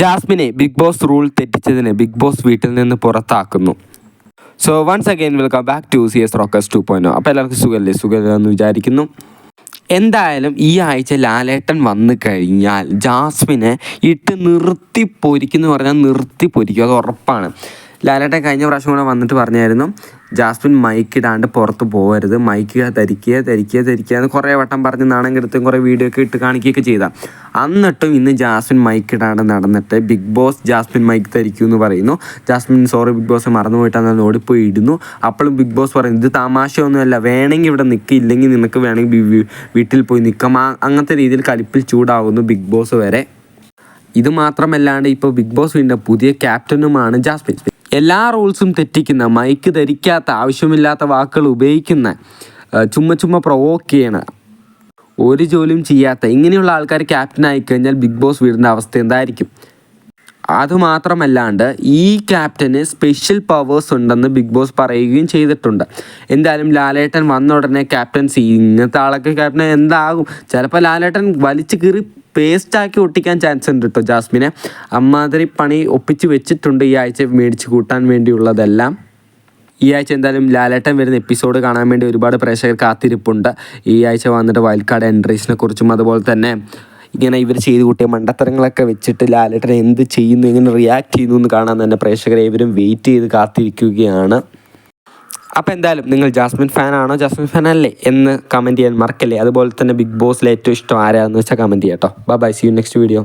ജാസ്മിനെ big Boss rule തെറ്റിച്ചതിന് big Boss വീട്ടിൽ നിന്ന് പുറത്താക്കുന്നു. So once again welcome back to C S rocks two point അപ്പോൾ എല്ലാവർക്കും സുഖമല്ലേ? സുഖമില്ലെന്ന് വിചാരിക്കുന്നു. എന്തായാലും ഈ ആഴ്ച ലാലേട്ടൻ വന്നു കഴിഞ്ഞാൽ ജാസ്മിനെ ഇട്ട് നിർത്തി പൊരിക്കുന്നു പറഞ്ഞാൽ നിർത്തി പൊരിക്കും അത് ഉറപ്പാണ്. ലാലേട്ടൻ കഴിഞ്ഞ പ്രാവശ്യം കൂടെ വന്നിട്ട് പറഞ്ഞായിരുന്നു ജാസ്മിൻ മൈക്ക് ഇടാണ്ട് പുറത്ത് പോകരുത് മൈക്ക് ധരിക്കുക ധരിക്കുക ധരിക്കുക എന്ന് കുറേ വട്ടം പറഞ്ഞ് നാണം കെടുത്തും കുറേ വീഡിയോ ഒക്കെ ഇട്ട് കാണിക്കുകയൊക്കെ ചെയ്ത. എന്നിട്ടും ഇന്ന് ജാസ്മിൻ മൈക്ക് ഇടാണ്ട് നടന്നിട്ട് ബിഗ് ബോസ് ജാസ്മിൻ മൈക്ക് ധരിക്കൂ എന്ന് പറയുന്നു. ജാസ്മിൻ സോറി ബിഗ് ബോസ് മറന്നു പോയിട്ടാണ് ഓടിപ്പോയി ഇടുന്നു. അപ്പോഴും ബിഗ് ബോസ് പറയുന്നു ഇത് തമാശയൊന്നുമല്ല വേണമെങ്കിൽ ഇവിടെ നിൽക്കുക ഇല്ലെങ്കിൽ നിനക്ക് വേണമെങ്കിൽ വീട്ടിൽ പോയി നിൽക്കാം. അങ്ങനത്തെ രീതിയിൽ കലിപ്പിൽ ചൂടാവുന്നു ബിഗ് ബോസ് വരെ. ഇത് മാത്രമല്ലാണ്ട് ഇപ്പോൾ ബിഗ് ബോസ് വീണ്ടും പുതിയ ക്യാപ്റ്റനുമാണ് ജാസ്മിൻ. എല്ലാ റൂൾസും തെറ്റിക്കുന്ന മൈക്ക് ധരിക്കാത്ത ആവശ്യമില്ലാത്ത വാക്കുകൾ ഉപയോഗിക്കുന്ന ചുമ്മ ചുമ്മാ പ്രൊവോക്ക് ചെയ്യണ ഒരു ജോലിയും ചെയ്യാത്ത ഇങ്ങനെയുള്ള ആൾക്കാർ ക്യാപ്റ്റൻ ആയിക്കഴിഞ്ഞാൽ ബിഗ് ബോസ് വീടിന്റെ അവസ്ഥ എന്തായിരിക്കും? അതുമാത്രമല്ലാണ്ട് ഈ ക്യാപ്റ്റന് സ്പെഷ്യൽ പവേഴ്സ് ഉണ്ടെന്ന് ബിഗ് ബോസ് പറയുകയും ചെയ്തിട്ടുണ്ട്. എന്തായാലും ലാലേട്ടൻ വന്ന ഉടനെ ക്യാപ്റ്റൻസി ഇങ്ങനത്തെ ആളൊക്കെ ക്യാപ്റ്റൻ എന്താകും? ചിലപ്പോൾ ലാലേട്ടൻ വലിച്ചു കീറി പേസ്റ്റാക്കി ഒട്ടിക്കാൻ ചാൻസ് ഉണ്ട് കേട്ടോ ജാസ്മിനെ. അമ്മാതിരി പണി ഒപ്പിച്ച് വെച്ചിട്ടുണ്ട് ഈ ആഴ്ച മേടിച്ച് കൂട്ടാൻ വേണ്ടിയുള്ളതെല്ലാം. ഈ ആഴ്ച എന്തായാലും ലാലേട്ടൻ വരുന്ന എപ്പിസോഡ് കാണാൻ വേണ്ടി ഒരുപാട് പ്രേക്ഷകർ കാത്തിരിപ്പുണ്ട്. ഈ ആഴ്ച വന്നിട്ട് വൈൽഡ് കാർഡ് എൻട്രീസിനെ കുറിച്ചും അതുപോലെ തന്നെ ഇങ്ങനെ ഇവർ ചെയ്ത് കൂട്ടിയ മണ്ടത്തരങ്ങളൊക്കെ വെച്ചിട്ട് ലാലേട്ടൻ എന്ത് ചെയ്യുന്നു എങ്ങനെ റിയാക്ട് ചെയ്യുന്നു എന്ന് കാണാൻ തന്നെ പ്രേക്ഷകരെ ഇവരും വെയിറ്റ് ചെയ്ത് കാത്തിരിക്കുകയാണ്. അപ്പോൾ എന്തായാലും നിങ്ങൾ ജാസ്മിൻ ഫാനാണോ ജാസ്മിൻ ഫാനല്ലേ എന്ന് കമന്റ് ചെയ്യാൻ മറക്കല്ലേ? അതുപോലെ തന്നെ ബിഗ് ബോസിലെ ഏറ്റവും ഇഷ്ടം ആരാന്ന് വെച്ചാൽ കമന്റ് ചെയ്യാം കേട്ടോ bye bye see you next video